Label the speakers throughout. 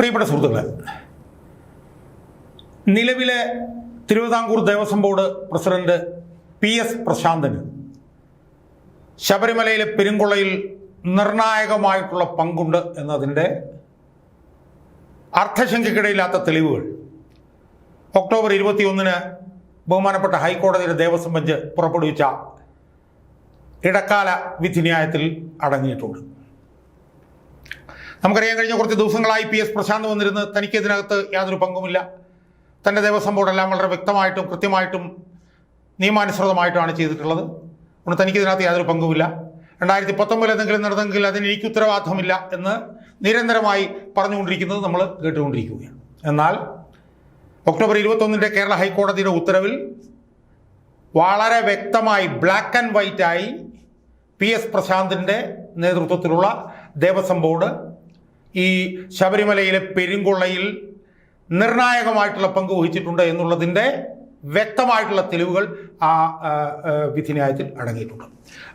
Speaker 1: പ്രിയപ്പെട്ട സുഹൃത്തുക്കളെ നിലവിലെ Thiruvithamkoor Devaswom board president P S പ്രശാന്തന് ശബരിമലയിലെ പെരുങ്കുളയിൽ നിർണായകമായിട്ടുള്ള പങ്കുണ്ട് എന്നതിന്റെ അർത്ഥശങ്കയ്ക്കിടയില്ലാത്ത തെളിവുകൾ. ഒക്ടോബർ ഇരുപത്തിയൊന്നിന് ബഹുമാനപ്പെട്ട ഹൈക്കോടതിയുടെ ദേവസ്വം ബെഞ്ച് പുറപ്പെടുവിച്ച ഇടക്കാല വിധിന്യായത്തിൽ അടങ്ങിയിട്ടുണ്ട്. നമുക്കറിയാൻ കഴിഞ്ഞ കുറച്ച് ദിവസങ്ങളായി പി എസ് പ്രശാന്ത് വന്നിരുന്ന് തനിക്ക് ഇതിനകത്ത് യാതൊരു പങ്കുമില്ല. തന്റെ ദേവസ്വം ബോർഡെല്ലാം വളരെ വ്യക്തമായിട്ടും കൃത്യമായിട്ടും നിയമാനുസൃതമായിട്ടാണ് ചെയ്തിട്ടുള്ളത്. അതുകൊണ്ട് തനിക്ക് ഇതിനകത്ത് യാതൊരു പങ്കുമില്ല. രണ്ടായിരത്തി പത്തൊമ്പതിൽ എന്തെങ്കിലും നടന്നെങ്കിൽ അതിന് എനിക്ക് ഉത്തരവാദിത്തമില്ല എന്ന് നിരന്തരമായി പറഞ്ഞുകൊണ്ടിരിക്കുന്നത് നമ്മൾ കേട്ടുകൊണ്ടിരിക്കുകയാണ്. എന്നാൽ ഒക്ടോബർ ഇരുപത്തൊന്നിന്റെ കേരള ഹൈക്കോടതിയുടെ ഉത്തരവിൽ വളരെ വ്യക്തമായി ബ്ലാക്ക് ആൻഡ് വൈറ്റായി പി എസ് പ്രശാന്തിന്റെ നേതൃത്വത്തിലുള്ള ദേവസ്വം ബോർഡ് ഈ ശബരിമലയിലെ പെരുങ്കൊള്ളയിൽ നിർണായകമായിട്ടുള്ള പങ്ക് വഹിച്ചിട്ടുണ്ട് എന്നുള്ളതിന്റെ വ്യക്തമായിട്ടുള്ള തെളിവുകൾ ആ വിധിന്യായത്തിൽ അടങ്ങിയിട്ടുണ്ട്.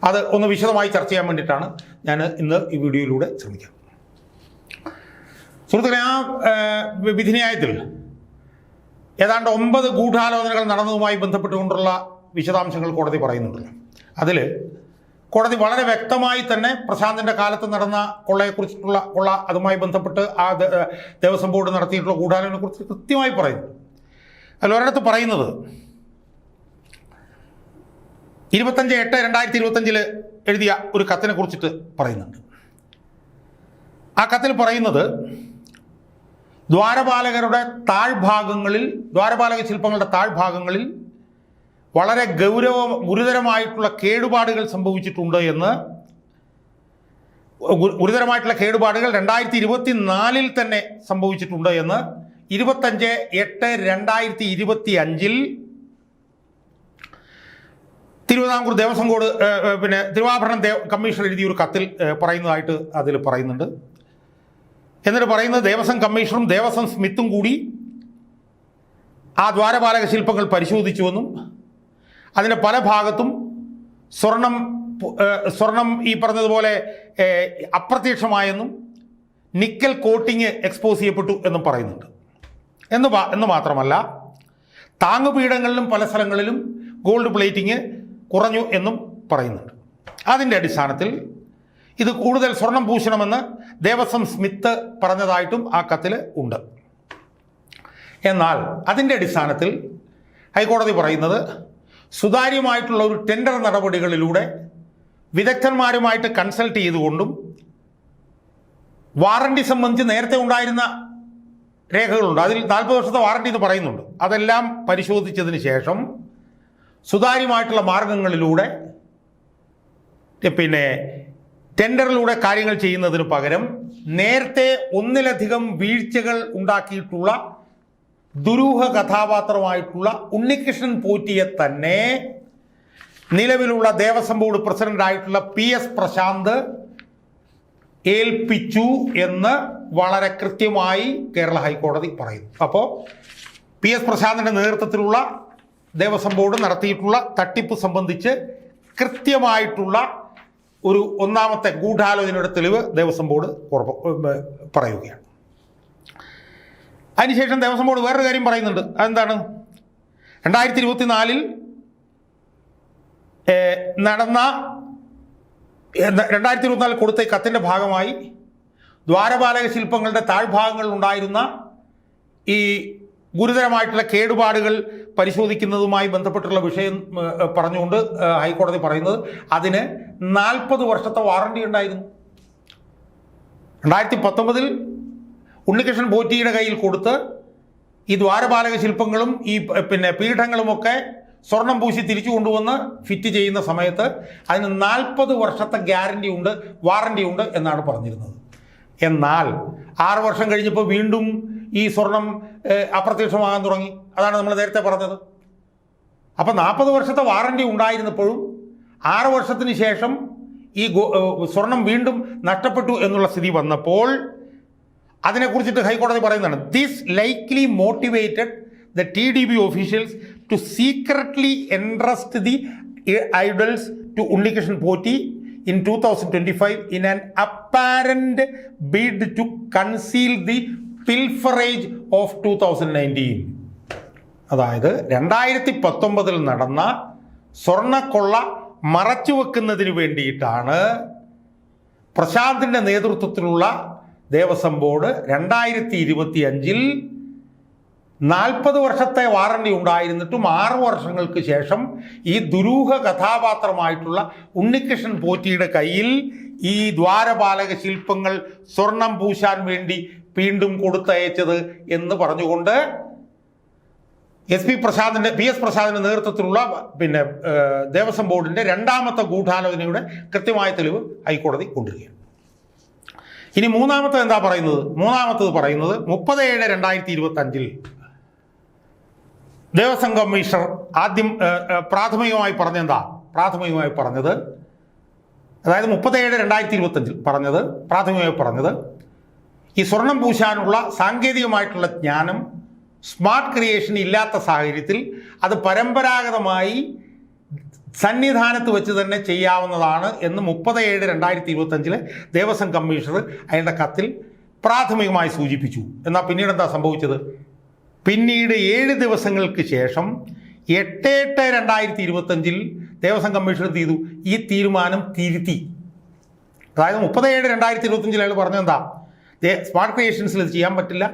Speaker 1: അത് ഒന്ന് വിശദമായി ചർച്ച ചെയ്യാൻ വേണ്ടിയിട്ടാണ് ഞാൻ ഇന്ന് ഈ വീഡിയോയിലൂടെ ശ്രമിക്കാം സുഹൃത്തുക്കളെ ആ, വിധിന്യായത്തിൽ ഏതാണ്ട് ഒമ്പത് ഗൂഢാലോചനകൾ നടന്നതുമായി ബന്ധപ്പെട്ടുകൊണ്ടുള്ള വിശദാംശങ്ങൾ കോടതി പറയുന്നുണ്ടല്ലോ അതിൽ കോടതി വളരെ വ്യക്തമായി തന്നെ പ്രശാന്തിന്റെ കാലത്ത് നടന്ന കൊള്ളയെക്കുറിച്ചിട്ടുള്ള കൊള്ള അതുമായി ബന്ധപ്പെട്ട് ആ ദേവസ്വം ബോർഡ് നടത്തിയിട്ടുള്ള ഗൂഢാലോചനയെക്കുറിച്ച് കൃത്യമായി പറയുന്നു. അതിൽ ഒരിടത്ത് പറയുന്നത് ഇരുപത്തഞ്ച് എട്ട് രണ്ടായിരത്തി ഇരുപത്തഞ്ചിൽ എഴുതിയ ഒരു കത്തിനെ കുറിച്ചിട്ട് പറയുന്നുണ്ട്. ആ കത്തിൽ പറയുന്നത് ദ്വാരപാലകരുടെ താഴ്ഭാഗങ്ങളിൽ ദ്വാരപാലക ശില്പങ്ങളുടെ താഴ്ഭാഗങ്ങളിൽ വളരെ ഗൗരവ ഗുരുതരമായിട്ടുള്ള കേടുപാടുകൾ സംഭവിച്ചിട്ടുണ്ട് എന്ന് ഗുരുതരമായിട്ടുള്ള കേടുപാടുകൾ രണ്ടായിരത്തി ഇരുപത്തി നാലിൽ തന്നെ സംഭവിച്ചിട്ടുണ്ട് എന്ന് ഇരുപത്തഞ്ച് എട്ട് രണ്ടായിരത്തി ഇരുപത്തി അഞ്ചിൽ തിരുവിതാംകൂർ ദേവസ്വം ബോർഡ് പിന്നെ തിരുവാഭരണം ദേവ കമ്മീഷൻ എഴുതിയ ഒരു കത്തിൽ പറയുന്നതായിട്ട് അതിൽ പറയുന്നുണ്ട്. എന്നിട്ട് പറയുന്നത് ദേവസ്വം കമ്മീഷണറും ദേവസ്വം സ്മിത്തും കൂടി ആ ദ്വാരപാലക ശില്പങ്ങൾ പരിശോധിച്ചുവെന്നും അതിന്റെ പല ഭാഗത്തും സ്വർണം സ്വർണം ഈ പറഞ്ഞതുപോലെ അപ്രത്യക്ഷമായെന്നും നിക്കൽ കോട്ടിങ് എക്സ്പോസ് ചെയ്യപ്പെട്ടു എന്നും പറയുന്നുണ്ട്. എന്ന് എന്ന് മാത്രമല്ല താങ്ങുപീഠങ്ങളിലും പല സ്ഥലങ്ങളിലും ഗോൾഡ് പ്ലേറ്റിങ് കുറഞ്ഞു എന്നും പറയുന്നുണ്ട്. അതിന്റെ അടിസ്ഥാനത്തിൽ ഇത് കൂടുതൽ സ്വർണം പൂശണമെന്ന് ദേവസ്വം സ്മിത്ത് പറഞ്ഞതായിട്ടും ആ കത്തിൽ ഉണ്ട്. എന്നാൽ അതിന്റെ അടിസ്ഥാനത്തിൽ ഹൈക്കോടതി പറയുന്നത് സുതാര്യമായിട്ടുള്ള ഒരു ടെൻഡർ നടപടികളിലൂടെ വിദഗ്ധന്മാരുമായിട്ട് കൺസൾട്ട് ചെയ്തുകൊണ്ടും വാറണ്ടി സംബന്ധിച്ച് നേരത്തെ ഉണ്ടായിരുന്ന രേഖകളുണ്ട്. അതിൽ നാൽപ്പത് വർഷത്തെ വാറണ്ടി എന്ന് പറയുന്നുണ്ട്. അതെല്ലാം പരിശോധിച്ചതിന് ശേഷം സുതാര്യമായിട്ടുള്ള മാർഗങ്ങളിലൂടെ പിന്നെ ടെൻഡറിലൂടെ കാര്യങ്ങൾ ചെയ്യുന്നതിന് പകരം നേരത്തെ ഒന്നിലധികം വീഴ്ചകൾ ഉണ്ടാക്കിയിട്ടുള്ള ദുരൂഹ കഥാപാത്രമായിട്ടുള്ള ഉണ്ണികൃഷ്ണൻ പോറ്റിയെ തന്നെ നിലവിലുള്ള ദേവസ്വം ബോർഡ് പ്രസിഡന്റായിട്ടുള്ള പി എസ് പ്രശാന്ത് ഏൽപ്പിച്ചു എന്ന് വളരെ കൃത്യമായി കേരള ഹൈക്കോടതി പറയുന്നു. അപ്പോൾ പി എസ് പ്രശാന്തിന്റെ നേതൃത്വത്തിലുള്ള ദേവസ്വം ബോർഡ് നടത്തിയിട്ടുള്ള തട്ടിപ്പ് സംബന്ധിച്ച് കൃത്യമായിട്ടുള്ള ഒരു ഒന്നാമത്തെ ഗൂഢാലോചനയുടെ തെളിവ് ദേവസ്വം ബോർഡ് പറയുകയാണ്. അതിനുശേഷം ദേവസ്വം ബോർഡ് വേറൊരു കാര്യം പറയുന്നുണ്ട്. അതെന്താണ്? രണ്ടായിരത്തി ഇരുപത്തി നാലിൽ നടന്ന രണ്ടായിരത്തി ഇരുപത്തിനാലിൽ കൊടുത്ത കത്തിന്റെ ഭാഗമായി ദ്വാരപാലക ശില്പങ്ങളുടെ താഴ്ഭാഗങ്ങളിൽ ഉണ്ടായിരുന്ന ഈ ഗുരുതരമായിട്ടുള്ള കേടുപാടുകൾ പരിശോധിക്കുന്നതുമായി ബന്ധപ്പെട്ടുള്ള വിഷയം പറഞ്ഞുകൊണ്ട് ഹൈക്കോടതി പറയുന്നത്. അതിന് നാൽപ്പത് വർഷത്തെ വാറണ്ടി ഉണ്ടായിരുന്നു. രണ്ടായിരത്തി പത്തൊമ്പതിൽ ഉണ്ണികൃഷ്ണൻ പോറ്റിയുടെ കയ്യിൽ കൊടുത്ത് ഈ ദ്വാരപാലക ശില്പങ്ങളും ഈ പിന്നെ പീഠങ്ങളുമൊക്കെ സ്വർണം പൂശി തിരിച്ചു കൊണ്ടുവന്ന് ഫിറ്റ് ചെയ്യുന്ന സമയത്ത് അതിന് നാൽപ്പത് വർഷത്തെ ഗ്യാരണ്ടി ഉണ്ട് വാറണ്ടി ഉണ്ട് എന്നാണ് പറഞ്ഞിരുന്നത്. എന്നാൽ ആറ് വർഷം കഴിഞ്ഞപ്പോൾ വീണ്ടും ഈ സ്വർണം അപ്രത്യക്ഷമാകാൻ തുടങ്ങി. അതാണ് നമ്മൾ നേരത്തെ പറഞ്ഞത്. അപ്പം നാൽപ്പത് വർഷത്തെ വാറണ്ടി ഉണ്ടായിരുന്നപ്പോഴും ആറ് വർഷത്തിന് ശേഷം ഈ സ്വർണം വീണ്ടും നഷ്ടപ്പെട്ടു എന്നുള്ള സ്ഥിതി വന്നപ്പോൾ അതിനെക്കുറിച്ചിട്ട് ഹൈക്കോടതി പറയുന്നതാണ്. This likely motivated the T D B officials to secretly entrust the idols to Unnikrishnan Potti in two thousand twenty five in an apparent bid to conceal the pilferage of two thousand nineteen അതായത് രണ്ടായിരത്തി പത്തൊമ്പതിൽ നടന്ന സ്വർണക്കൊള്ള മറച്ചു വെക്കുന്നതിന് വേണ്ടിയിട്ടാണ് പ്രശാന്തിന്റെ നേതൃത്വത്തിലുള്ള Devaswom board രണ്ടായിരത്തി ഇരുപത്തി അഞ്ചിൽ നാൽപ്പത് വർഷത്തെ വാറണ്ടി ഉണ്ടായിരുന്നിട്ടും ആറ് വർഷങ്ങൾക്ക് ശേഷം ഈ ദുരൂഹ കഥാപാത്രമായിട്ടുള്ള ഉണ്ണികൃഷ്ണൻ പോറ്റിയുടെ കയ്യിൽ ഈ ദ്വാരപാലക ശില്പങ്ങൾ സ്വർണം പൂശാൻ വേണ്ടി വീണ്ടും കൊടുത്തയച്ചത് എന്ന് പറഞ്ഞുകൊണ്ട് എസ് പി പ്രസാദിന്റെ പി എസ് പ്രസാദിന്റെ നേതൃത്വത്തിലുള്ള പിന്നെ ദേവസ്വം ബോർഡിന്റെ രണ്ടാമത്തെ ഗൂഢാലോചനയുടെ കൃത്യമായ തെളിവ് ഹൈക്കോടതി കൊണ്ടുവരികയാണ്. ഇനി മൂന്നാമത്തത് എന്താ പറയുന്നത്? മൂന്നാമത്തത് പറയുന്നത് മുപ്പത് ഏഴ് രണ്ടായിരത്തി ഇരുപത്തി അഞ്ചിൽ ദേവസ്വം കമ്മീഷണർ ആദ്യം പ്രാഥമികമായി പറഞ്ഞെന്താ പ്രാഥമികമായി പറഞ്ഞത് അതായത് മുപ്പത്തേഴ് രണ്ടായിരത്തി ഇരുപത്തഞ്ചിൽ പറഞ്ഞത് പ്രാഥമികമായി പറഞ്ഞത് ഈ സ്വർണം പൂശാനുള്ള സാങ്കേതികമായിട്ടുള്ള ജ്ഞാനം സ്മാർട്ട് ക്രിയേഷൻ ഇല്ലാത്ത സാഹചര്യത്തിൽ അത് പരമ്പരാഗതമായി സന്നിധാനത്ത് വെച്ച് തന്നെ ചെയ്യാവുന്നതാണ് എന്ന് മുപ്പത് ഏഴ് രണ്ടായിരത്തി ഇരുപത്തഞ്ചിലെ ദേവസ്വം കമ്മീഷണർ അയാളുടെ കത്തിൽ പ്രാഥമികമായി സൂചിപ്പിച്ചു. എന്നാൽ പിന്നീട് എന്താ സംഭവിച്ചത്? പിന്നീട് ഏഴ് ദിവസങ്ങൾക്ക് ശേഷം എട്ട് എട്ട് രണ്ടായിരത്തി ഇരുപത്തഞ്ചിൽ ദേവസ്വം കമ്മീഷൻ എന്ത് ചെയ്തു? ഈ തീരുമാനം തിരുത്തി. അതായത് മുപ്പത് ഏഴ് രണ്ടായിരത്തി ഇരുപത്തഞ്ചിൽ അയാൾ പറഞ്ഞെന്താ സ്മാർട്ട് ക്രിയേഷൻസിൽ ഇത് ചെയ്യാൻ പറ്റില്ല.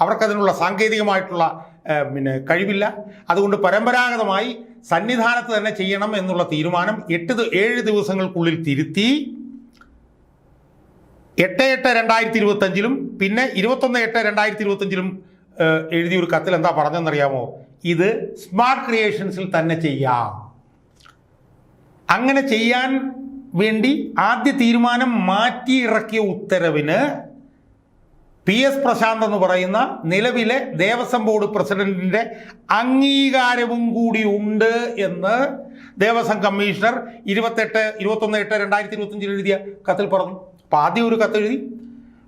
Speaker 1: അവർക്കതിനുള്ള സാങ്കേതികമായിട്ടുള്ള പിന്നെ കഴിവില്ല. അതുകൊണ്ട് പരമ്പരാഗതമായി സന്നിധാനത്ത് തന്നെ ചെയ്യണം എന്നുള്ള തീരുമാനം എട്ട് ഏഴ് ദിവസങ്ങൾക്കുള്ളിൽ തിരുത്തി. എട്ട് എട്ട് രണ്ടായിരത്തി ഇരുപത്തഞ്ചിലും പിന്നെ ഇരുപത്തൊന്ന് എട്ട് രണ്ടായിരത്തി ഇരുപത്തഞ്ചിലും എഴുതിയ ഒരു കത്തിൽ എന്താ പറഞ്ഞെന്നറിയാമോ ഇത് സ്മാർട്ട് ക്രിയേഷൻസിൽ തന്നെ ചെയ്യാം. അങ്ങനെ ചെയ്യാൻ വേണ്ടി ആദ്യ തീരുമാനം മാറ്റി ഇറക്കിയ ഉത്തരവിന് പി എസ് പ്രശാന്ത് എന്ന് പറയുന്ന നിലവിലെ ദേവസ്വം ബോർഡ് പ്രസിഡന്റിന്റെ അംഗീകാരവും കൂടി ഉണ്ട് എന്ന് ദേവസ്വം കമ്മീഷണർ ഇരുപത്തെട്ട് ഇരുപത്തൊന്ന് എട്ട് രണ്ടായിരത്തി ഇരുപത്തഞ്ചിൽ എഴുതിയ കത്തിൽ പറഞ്ഞു. അപ്പോൾ ആദ്യം ഒരു കത്ത് എഴുതി.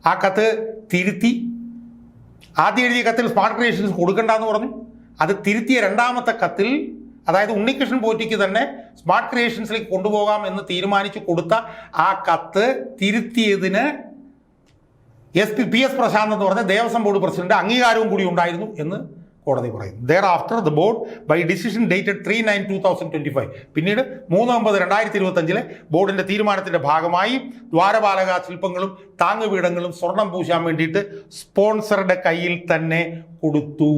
Speaker 1: ആ കത്ത് തിരുത്തി. ആദ്യം എഴുതിയ കത്തിൽ സ്മാർട്ട് ക്രിയേഷൻസ് കൊടുക്കണ്ടെന്ന് പറഞ്ഞു. അത് തിരുത്തിയ രണ്ടാമത്തെ കത്തിൽ അതായത് ഉണ്ണികൃഷ്ണൻ പോറ്റിക്ക് തന്നെ സ്മാർട്ട് ക്രിയേഷൻസിലേക്ക് കൊണ്ടുപോകാം എന്ന് തീരുമാനിച്ചു കൊടുത്ത ആ കത്ത് തിരുത്തിയതിന് S P P S Prasanth എന്ന് പറഞ്ഞ ദേവസ്വം ബോർഡ് പ്രസിഡന്റ് അംഗീകാരവും കൂടി ഉണ്ടായിരുന്നു എന്ന് കോടതി പറയുന്നു. Thereafter the board by decision dated three nine two thousand twenty five പിന്നീട് മൂന്ന് ഒമ്പത് രണ്ടായിരത്തി ഇരുപത്തഞ്ചിലെ ബോർഡിന്റെ തീരുമാനത്തിന്റെ ഭാഗമായി ദ്വാരപാലക ശില്പങ്ങളും താങ്ങുപീഠങ്ങളും സ്വർണം പൂശാൻ വേണ്ടിയിട്ട് സ്പോൺസറുടെ കയ്യിൽ തന്നെ കൊടുത്തു.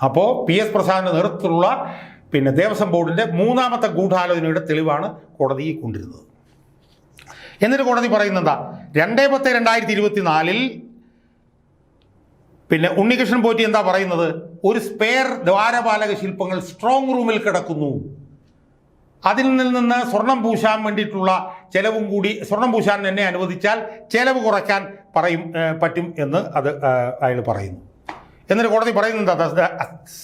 Speaker 1: അപ്പോൾ പി എസ് പ്രസാദിന്റെ നേതൃത്വത്തിലുള്ള പിന്നെ ദേവസ്വം ബോർഡിന്റെ മൂന്നാമത്തെ ഗൂഢാലോചനയുടെ തെളിവാണ് കോടതി കൊണ്ടിരുന്നത്. എന്നിട്ട് കോടതി പറയുന്നത് രണ്ടേ പത്ത് രണ്ടായിരത്തി ഇരുപത്തി നാലിൽ പിന്നെ ഉണ്ണികൃഷ്ണൻ പോറ്റി എന്താ പറയുന്നത്? ഒരു സ്പെയർ ദ്വാരപാലക ശില്പങ്ങൾ സ്ട്രോങ് റൂമിൽ കിടക്കുന്നു. അതിൽ നിന്ന് സ്വർണം പൂശാൻ വേണ്ടിയിട്ടുള്ള ചെലവും കൂടി സ്വർണം പൂശാൻ എന്നെ അനുവദിച്ചാൽ ചെലവ് കുറയ്ക്കാൻ പറയും പറ്റും എന്ന് അത് അയാൾ പറയുന്നു. എന്നിട്ട് കോടതി പറയുന്നത്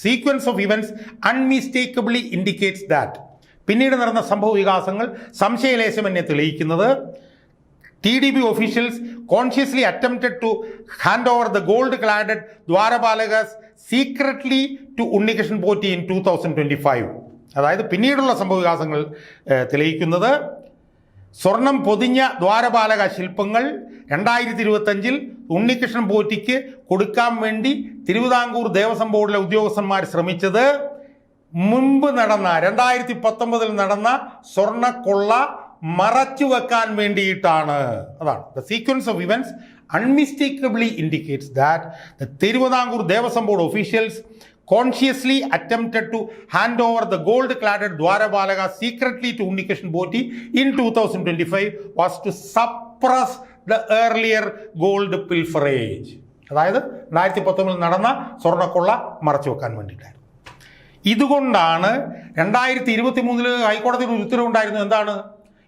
Speaker 1: sequence of events unmistakably indicates that പിന്നീട് നടന്ന സംഭവ വികാസങ്ങൾ സംശയലേശം എന്നെ തെളിയിക്കുന്നത്. T D B officials consciously attempted to hand over the gold cladded dwarapalakas secretly to Unnikrishnan Potti in two thousand twenty five അതായത് പിന്നീടുള്ള സംഭവവികാസങ്ങൾ വികാസങ്ങൾ തെളിയിക്കുന്നത്. സ്വർണം പൊതിഞ്ഞ ദ്വാരപാലക ശില്പങ്ങൾ രണ്ടായിരത്തി ഇരുപത്തഞ്ചിൽ ഉണ്ണികൃഷ്ണൻ പോറ്റിക്ക് കൊടുക്കാൻ വേണ്ടി തിരുവിതാംകൂർ ദേവസ്വം ബോർഡിലെ ഉദ്യോഗസ്ഥന്മാർ ശ്രമിച്ചത്. മുൻപ് നടന്ന രണ്ടായിരത്തി പത്തൊമ്പതിൽ നടന്ന സ്വർണക്കൊള്ള മറച്ചു വെക്കാൻ വേണ്ടിയിട്ടാണ്. അതാണ്. The sequence of events unmistakably indicates that the Thiruvithamkoor Devaswom board officials consciously attempted to hand over the gold cladded dwarapalaka secretly to Unnikrishnan Potti in two thousand twenty five was to suppress the earlier gold pilferage അതായത് രണ്ടായിരത്തി പത്തൊമ്പതിൽ നടന്ന സ്വർണക്കൊള്ള മറച്ചു വെക്കാൻ വേണ്ടിയിട്ടായിരുന്നു. ഇതുകൊണ്ടാണ് രണ്ടായിരത്തി ഇരുപത്തി മൂന്നിൽ ഹൈക്കോടതിയുടെ ഒരു ഉത്തരവുണ്ടായിരുന്നു എന്താണ്?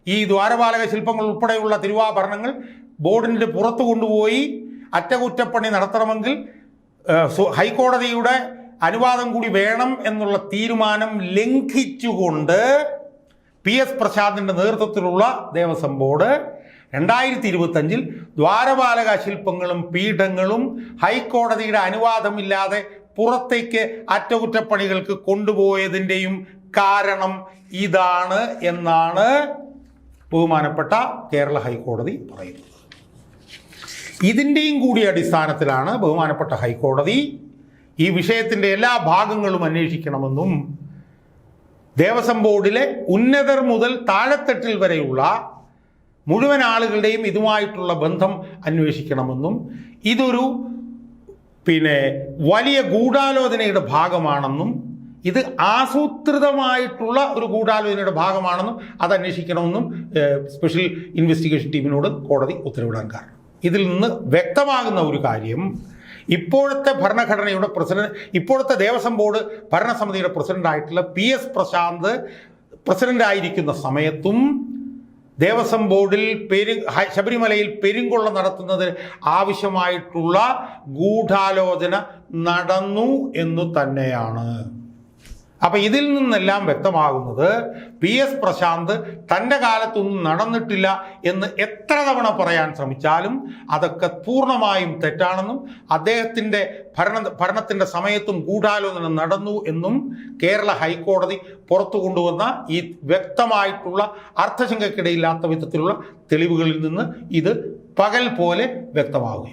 Speaker 1: ഈ ദ്വാരപാലക ശില്പങ്ങൾ ഉൾപ്പെടെയുള്ള തിരുവാഭരണങ്ങൾ ബോർഡിന്റെ പുറത്തു കൊണ്ടുപോയി അറ്റകുറ്റപ്പണി നടത്തണമെങ്കിൽ ഹൈക്കോടതിയുടെ അനുവാദം കൂടി വേണം എന്നുള്ള തീരുമാനം ലംഘിച്ചുകൊണ്ട് പി എസ് പ്രസാദിന്റെ നേതൃത്വത്തിലുള്ള ദേവസ്വം ബോർഡ് രണ്ടായിരത്തി ഇരുപത്തഞ്ചിൽ ദ്വാരപാലക ശില്പങ്ങളും പീഠങ്ങളും ഹൈക്കോടതിയുടെ അനുവാദമില്ലാതെ പുറത്തേക്ക് അറ്റകുറ്റപ്പണികൾക്ക് കൊണ്ടുപോയതിന്റെയും കാരണം ഇതാണ് എന്നാണ് ബഹുമാനപ്പെട്ട കേരള ഹൈക്കോടതി പറയുന്നത്. ഇതിന്റെയും കൂടി അടിസ്ഥാനത്തിലാണ് ബഹുമാനപ്പെട്ട ഹൈക്കോടതി ഈ വിഷയത്തിന്റെ എല്ലാ ഭാഗങ്ങളും അന്വേഷിക്കണമെന്നും ദേവസ്വം ബോർഡിലെ ഉന്നതർ മുതൽ താഴെത്തട്ടിൽ വരെയുള്ള മുഴുവൻ ആളുകളുടെയും ഇതുമായിട്ടുള്ള ബന്ധം അന്വേഷിക്കണമെന്നും ഇതൊരു പിന്നെ വലിയ ഗൂഢാലോചനയുടെ ഭാഗമാണെന്നും ഇത് ആസൂത്രിതമായിട്ടുള്ള ഒരു ഗൂഢാലോചനയുടെ ഭാഗമാണെന്നും അത് അന്വേഷിക്കണമെന്നും സ്പെഷ്യൽ ഇൻവെസ്റ്റിഗേഷൻ ടീമിനോട് കോടതി ഉത്തരവിടാൻ കാരണം. ഇതിൽ നിന്ന് വ്യക്തമാകുന്ന ഒരു കാര്യം ഇപ്പോഴത്തെ ഭരണഘടനയുടെ പ്രസിഡന്റ് ഇപ്പോഴത്തെ ദേവസ്വം ബോർഡ് ഭരണസമിതിയുടെ പ്രസിഡന്റായിട്ടുള്ള പി എസ് പ്രശാന്ത് പ്രസിഡന്റായിരിക്കുന്ന സമയത്തും ദേവസ്വം ബോർഡിൽ പെരു ശബരിമലയിൽ പെരുങ്കൊള്ള നടത്തുന്നതിന് ആവശ്യമായിട്ടുള്ള ഗൂഢാലോചന നടന്നു എന്നു തന്നെയാണ്. അപ്പൊ ഇതിൽ നിന്നെല്ലാം വ്യക്തമാകുന്നത് പി എസ് പ്രശാന്ത് തന്റെ കാലത്തൊന്നും നടന്നിട്ടില്ല എന്ന് എത്ര തവണ പറയാൻ ശ്രമിച്ചാലും അതൊക്കെ പൂർണമായും തെറ്റാണെന്നും അദ്ദേഹത്തിന്റെ ഭരണ ഭരണത്തിന്റെ സമയത്തും ഗൂഢാലോചന നടന്നു എന്നും കേരള ഹൈക്കോടതി പുറത്തു കൊണ്ടുവന്ന ഈ വ്യക്തമായിട്ടുള്ള അർത്ഥശങ്കയ്ക്കിടയില്ലാത്ത വിധത്തിലുള്ള തെളിവുകളിൽ നിന്ന് ഇത് പകൽ പോലെ വ്യക്തമാവുകയാണ്.